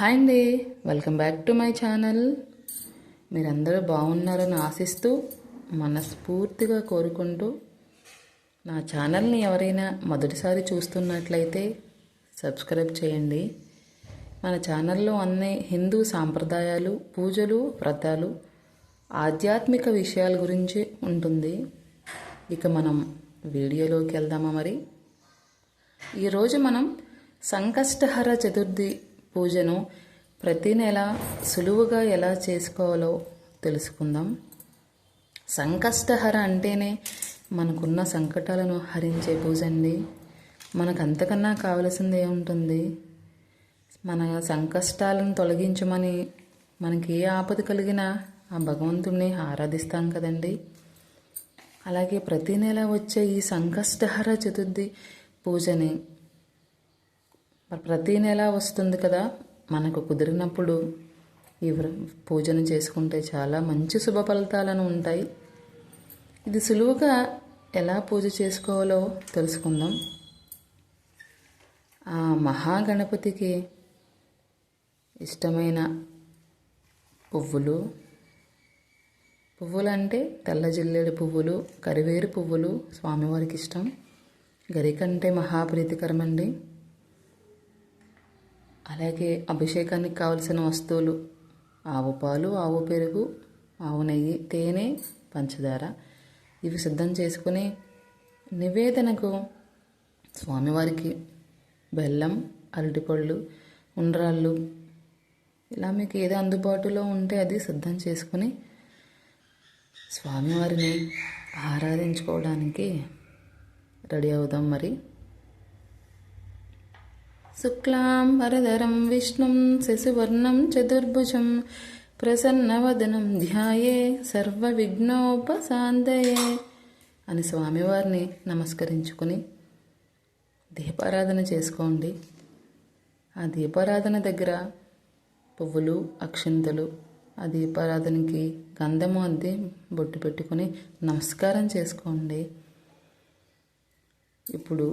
Hi అండి. Welcome back to my channel. మీరందరూ బాగున్నారని ఆశిస్తూ మనస్ఫూర్తిగా కోరుకుంటూ నా ఛానల్ని ఎవరైనా మొదటిసారి చూస్తున్నట్లయితే సబ్స్క్రైబ్ చేయండి. మన ఛానల్లో అన్ని హిందూ సాంప్రదాయాలు పూజలు వ్రతాలు ఆధ్యాత్మిక విషయాల గురించి ఉంటుంది. ఇక మనం వీడియోలోకి వెళ్దామా మరి? ఈరోజు మనం సంకష్టహర చతుర్థి పూజను ప్రతి నెల సులువుగా ఎలా చేసుకోవాలో తెలుసుకుందాం. సంకష్టహర అంటేనే మనకున్న సంకటాలను హరించే పూజ అండి. మనకు అంతకన్నా కావలసింది ఏముంటుంది? మన సంకష్టాలను తొలగించమని మనకి ఏ ఆపద కలిగినా ఆ భగవంతుణ్ణి ఆరాధిస్తాం కదండి. అలాగే ప్రతి నెల వచ్చే ఈ సంకష్టహర చతుర్థి పూజని మరి ప్రతి నెల వస్తుంది కదా మనకు కుదిరినప్పుడు ఈ పూజన పూజను చేసుకుంటే చాలా మంచి శుభ ఫలితాలను ఉంటాయి. ఇది సులువుగా ఎలా పూజ చేసుకోవాలో తెలుసుకుందాం. ఆ మహాగణపతికి ఇష్టమైన పువ్వులు పువ్వులు అంటే తెల్ల జిల్లేడు పువ్వులు కరివేరు పువ్వులు స్వామివారికి ఇష్టం. గరికంటే మహాప్రీతికరమండి. అలాగే అభిషేకానికి కావలసిన వస్తువులు ఆవు పాలు ఆవు పెరుగు ఆవు నెయ్యి తేనె పంచదార. ఇవి సిద్ధం చేసుకుని నివేదనకు స్వామివారికి బెల్లం అరటిపళ్ళు ఉండ్రాళ్ళు ఇలా మీకు ఏది అందుబాటులో ఉంటే అది సిద్ధం చేసుకుని స్వామివారిని ఆరాధించుకోవడానికి రెడీ అవుదాం మరి. శుక్లాం వరదరం విష్ణుం శశివర్ణం చతుర్భుజం ప్రసన్నవదనం ధ్యాయే సర్వ విఘ్నోపశాంతయే అని స్వామివారిని నమస్కరించుకుని దీపారాధన చేసుకోండి. ఆ దీపారాధన దగ్గర పువ్వులు అక్షింతలు ఆ దీపారాధనకి గంధము అద్ది బొట్టు పెట్టుకుని నమస్కారం చేసుకోండి. ఇప్పుడు